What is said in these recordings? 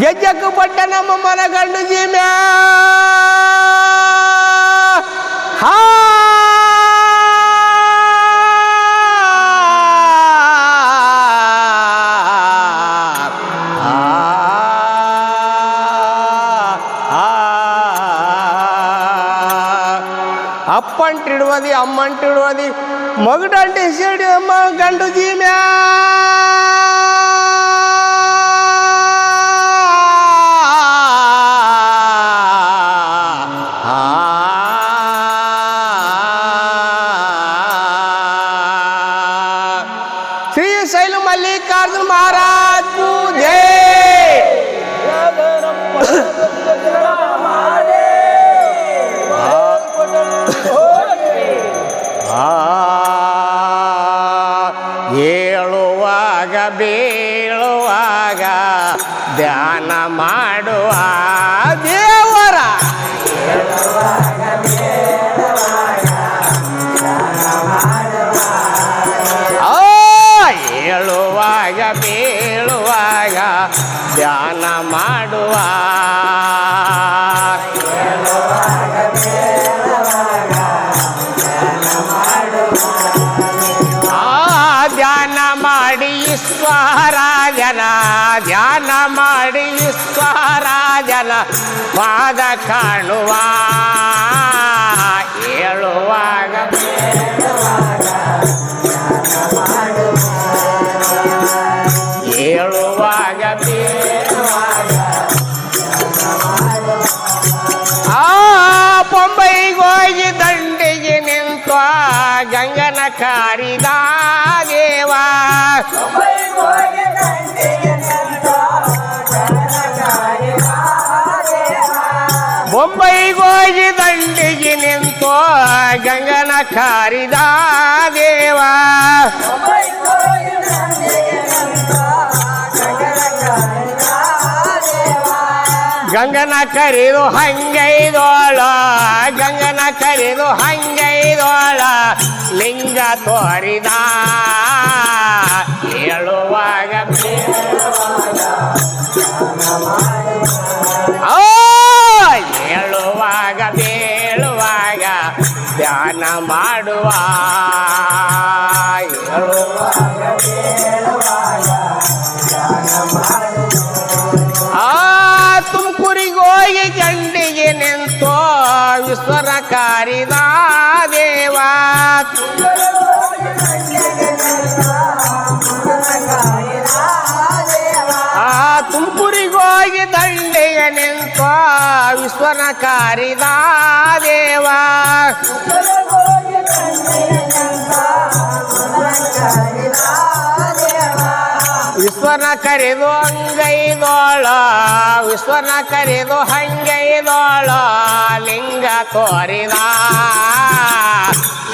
ಗೆಜ್ಜಕ್ಕೆ ಪಟ್ಟ ನಮ್ಮ ಮನ ಗಂಡು ಜೀಮ್ಯಾ ಹಾ! ಅಪ್ಪಂಟಿಡುವದಿ ಅಮ್ಮಂಟಿಡುವದಿ ಮಗಡಂಟಿ ಸಿಡಿ ಅಮ್ಮ ಗಂಡು ಜೀಮ್ಯಾ ಈಶ್ವರಾಜನ ಧ್ಯಾನ ಮಾಡಿ ಈಶ್ವರಾಜನ ಪಾದ ಕಾಣುವ ಹೇಳುವಾಗ ಹೇಳುವಾಗ ಕಾರಿದ ದೇವ. ಗಂಗನ ಕರೆದು ಹಂಗೈದೋಳ ಗಂಗನ ಕರೆದು ಹಂಗೈದೋಳ ಲಿಂಗ ತೋರಿದ ಹೇಳುವಾಗ. ಆ, ಧ್ಯಾನ ಮಾಡುವ ಹೇಳುವಾಗ ಆ ತುಮಕೂರಿಗೆ ಹೋಗಿ ಗಂಡಿಗೆ ನಿಂತು ವಿಶ್ವನ ಕಾರಿದ ದೇವ ಆ ತುಮಕೂರಿಗೆ ಹೋಗಿ ದಂಡಿಗೆ ನಿಂತು ವಿಶ್ವನ ಕಾರಿದ ದೇವ ವಿಶ್ವನ ಕರೆದು ಅಂಗೈದೋಳ ವಿಶ್ವನ ಕರೆದು ಹಂಗೈದೋಳ ಲಿಂಗ ತೋರಿದ.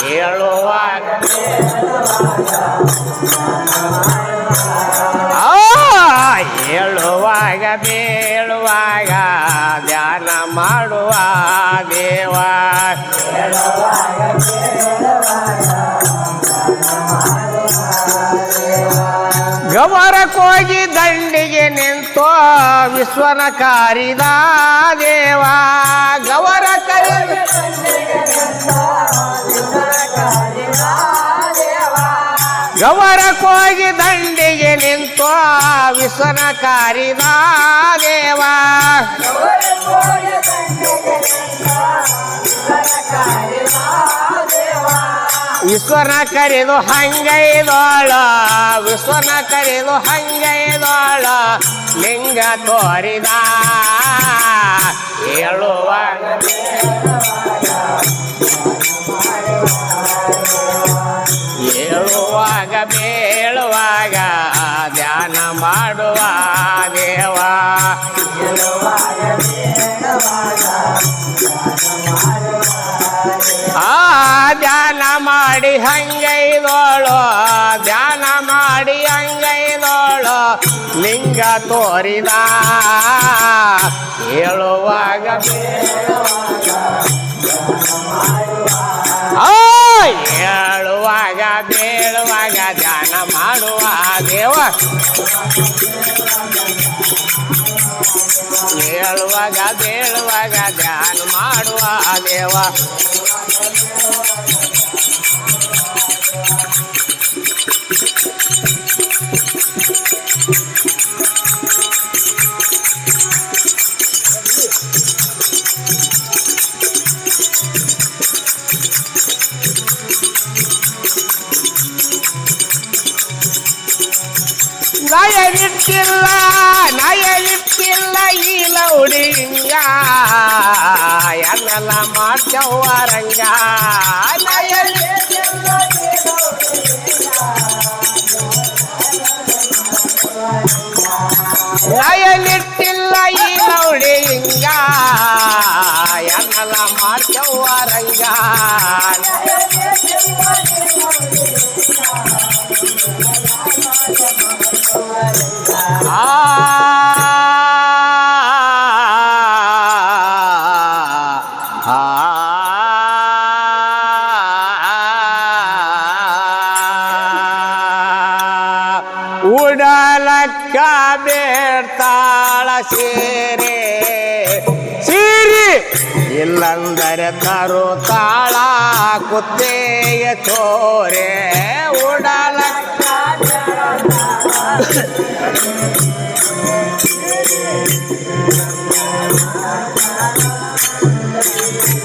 ಹೇಳುವಾಗ ಗಮರಕ್ಕೋಗಿ ದಂಡಿಗೆ ನಿಂತು ವಿಶ್ವನ ಕಾರಿದ ದೇವ ಗವರ ಕರಿ ಗವರಕ್ಕೋಗಿ ದಂಡಿಗೆ ನಿಂತು ವಿಶ್ವನ ಕಾರಿದ ದೇವ ವಿಶ್ವನ ಕರೆದು ಹಂಗೈದೋಳ ವಿಶ್ವನ ಕರೆದು ಹಂಗೈದೋಳ ಲಿಂಗ ತೋರಿದ ಹೇಳುವ ಹೇಳುವಾಗ ಬೇಳುವಾಗ ಧ್ಯಾನ ಮಾಡುವ ದೇವ. ಆ ಧ್ಯಾನ ಮಾಡಿ ಹಂಗೈದೋಳು, ಧ್ಯಾನ ಮಾಡಿ ಹಂಗೈದೋಳು, ಲಿಂಗ ತೋರಿದ ಹೇಳುವಾಗ ಹೇಳುವಾಗ ಬೇಳುವಾಗ ಧ್ಯಾನ ಮಾಡುವ ದೇವ. ಹೇಳುವಾಗ ಬೇಳುವಾಗ ಧ್ಯಾನ ಮಾಡುವ ದೇವ நயனிற்கில்ல நயனிற்கில்ல இலவுடிங்கா என்னெல்லாம் மாற்றம் வரங்கா நயனிற்கில்ல இலவுடிங்கா என்னெல்லாம் மாற்றம் வரங்கா. ಎನ್ನೆಲ್ಲ ಮಾಡ್ತವ್ವ ರಂಗ ಉಡಲಕ್ಕ ಬೇಡ್ತಾಳ ಸೀರೆ ಸೀರಿ ಇಲ್ಲಂದರೆ ತರು ತಾಳ ಕುತ್ತೆಯ ಚೋರೆ Thank you.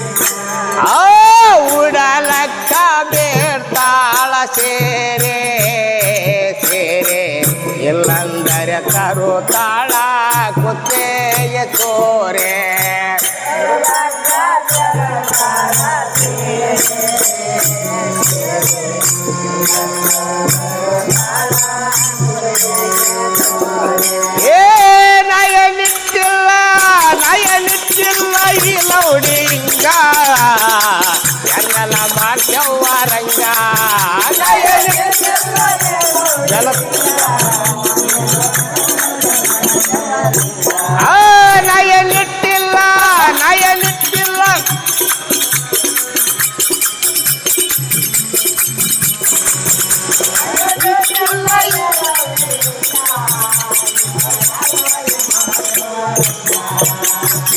நயனிட்டில்ல நயனிட்டில்ல.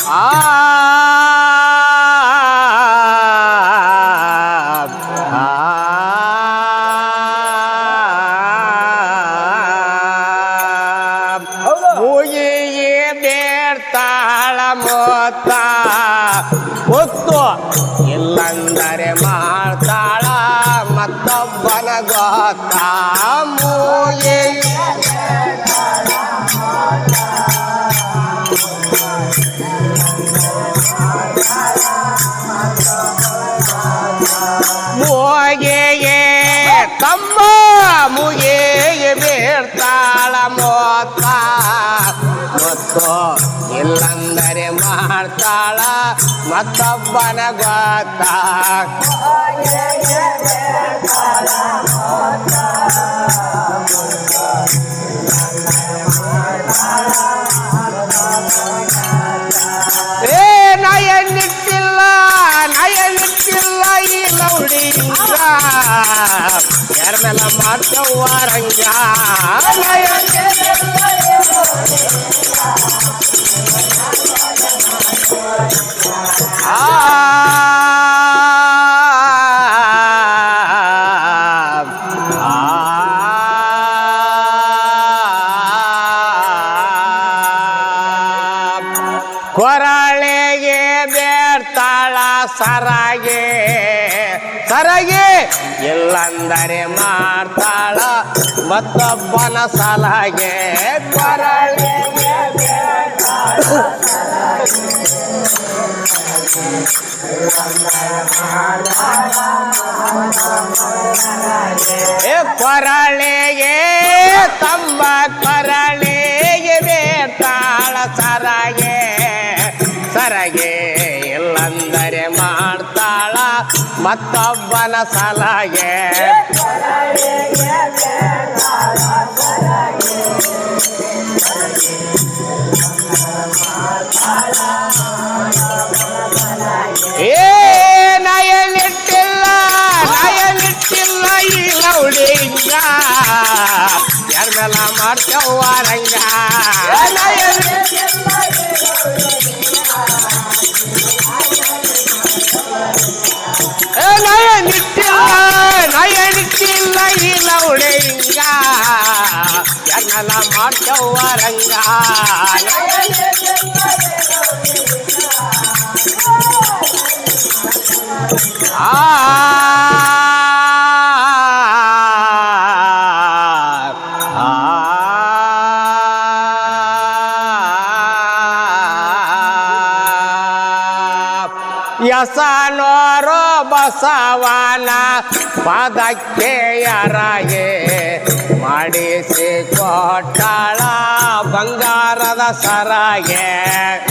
ஆ ಮಾಡ್ತಾಳ ಮತ್ತೊಬ್ಬನ ಗೊತ್ತ ಏ ನಯನಿಟ್ಟಿಲ್ಲ ನಯನಿಟ್ಟಿಲ್ಲ ಈ ಲೌಡಿಂಗ ಯಾರನ್ನೆಲ್ಲ ಮಾಡ್ತವ್ವ ರಂಗ ಕೊರಳೆಗೆ ಬೇಡ್ತಾಳ ಸರಗೆ ಸರಗೆ ಇಲ್ಲಂದರೆ ಮಾಡ್ತಾಳ ಮತ್ತೊಬ್ಬನ ಸಲಹೆ ಕೊರಳೆಗೆ ಏ ಕೊರಳೆಗೆ ತಮ್ಮ ಕೊರಳೆಗೆ ಬೇಡ್ತಾಳ ಸರಗೆ ಸರಗೆ ಇಲ್ಲಂದರೆ ಮಾಡ್ತಾಳ ಮತ್ತೊಬ್ಬನ ಸಲಹೆ ಏ கையில் லவுடேங்கா யார் மேல மார்க்க வாரங்க நயனிட்டில்ல நயனிட்டில்ல இலவுடேங்க யார் மேல மார்க்க வாரங்க ஆ ಬಸವನ ಪದಕ್ಕೆ ಯರಗೆ ಮಾಡಿಸಿ ಕೊಟ್ಟಾಳ ಬಂಗಾರದ ಸರಗೆ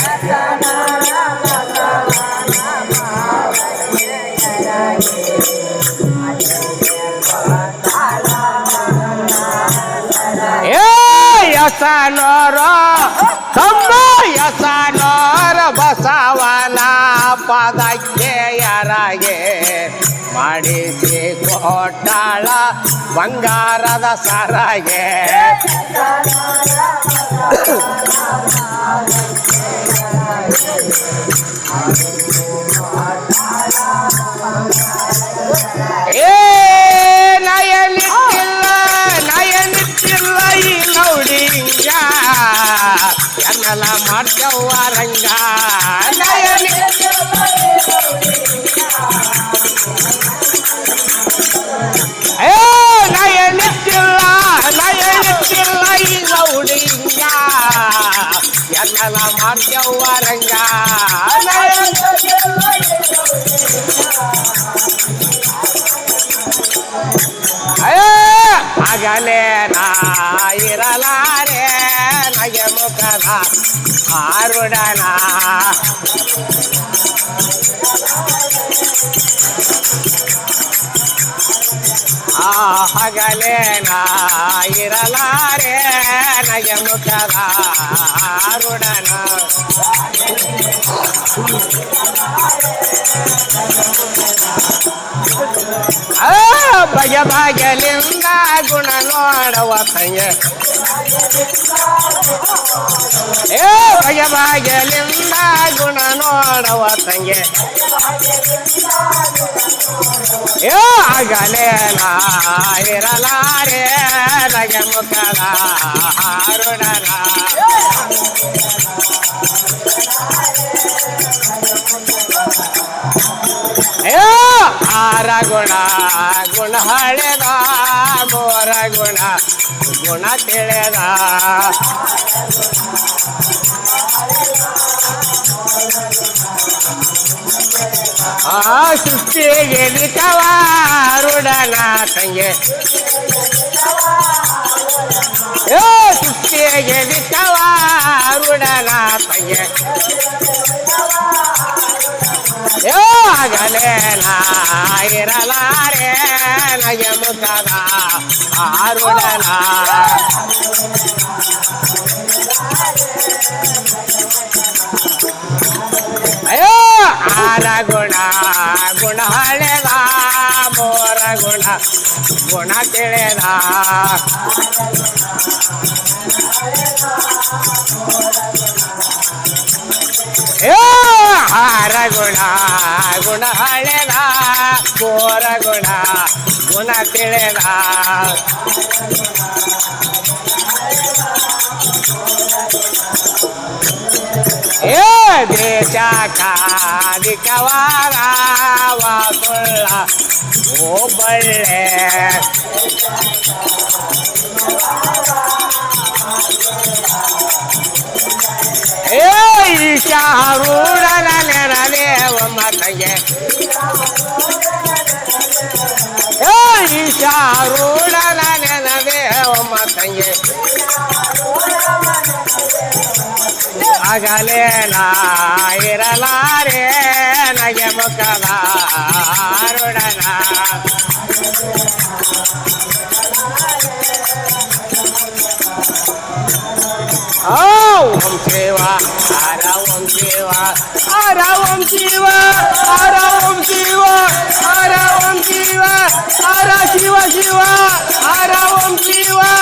ಏ ಯಸನೋರ ತಮ್ಮ ಯಸನೋರ ಬಸವನ ಪದಕ್ಕೆ ಯರಗೆ ಮಾಡಿಸಿ ಕೊಟ್ಟಾಳ ಬಂಗಾರದ ಸರಗೆ ಏ ಎನ್ನಲ ಮಾಡ್ತವ್ವ ರಂಗ ನಯನಿ ಏ ನಯನಿಟ್ಟಿಲ್ಲ ನಯನಿಟ್ಟಿಲ್ಲ ಈ ಲೌಡಿಂಗ ಎನ್ನಲ ಮಾಡ್ತವ್ವ ರಂಗ ನಯನ ಆಗಲೇ ನಾ ಇರಲಾರೆ భాగ్యము కదా. ఆరుడనా? ఆహగలేనా? ఇరలారే నయము కదా. ఆరుడనా? Thank you. ಬಗೆ ಬಗೆಲಿಂಗ ಗುಣ ನೋಡವ ಸಂಗೆ. ಏ ಬಗೆ ಬಗೆಲಿಂಗ ಗುಣ ನೋಡವ ಸಂಗೆ. ಏ ಆಗಲೇನ ಇರಲಾರೆ ರಗೆ ಮುಖದ ಅರುಣನ ಗುಣ ಗುಣ ಹಳೆದ ಮೋರ ಗುಣ ಗುಣ ತಿಳಿದ ಆ ಸೃಷ್ಟಿಗೆ ನಿತವಾರುಡನ ತಂಗೆ ಏ ಸೃಷ್ಟಿಗೆ இரலாரே நயமு கதா ஆருடலா ஐயோ ஆரகுணா குணாலேதா மோர குண குண கிழேதா ஏ ஆரகுணா ಗುಣ ತಿಳಿದ ಏ ಆರ ಗುಣ ಗುಣ ಹಳೆದ ಮೋರ ಗುಣ ಗುಣ ತಿಳಿದ ಏ ದೇಶ ಕಾದಿಕವಾರ ವಾಕೊಳ್ಳ ಓಬಳ್ಳೆ ಏ ಈಶಾರೂಢನ ನೆನದೇವ பண்றாங்க ஈஷாரோட நானே மாத்தாங்க அகலே நாயிரலாரே நகை முக்கலாருடனா ओम शिवा हरा ओम शिवा हरा ओम शिवा हरा ओम शिवा हरा ओम शिवा हरा शिवा शिवा हरा ओम शिवा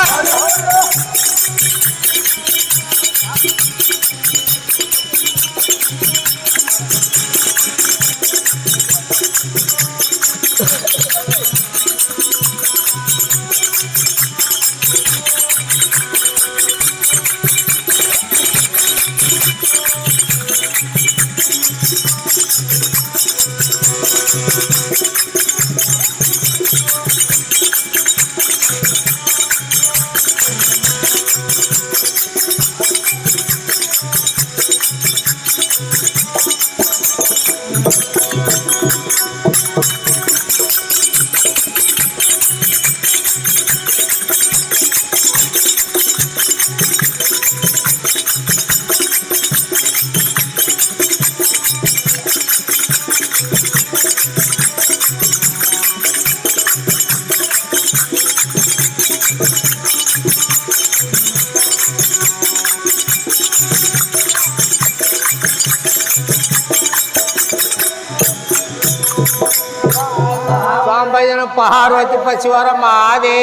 પાર્વતી પછવારમાં આવે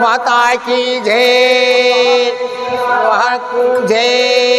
માતા કી જય. જય.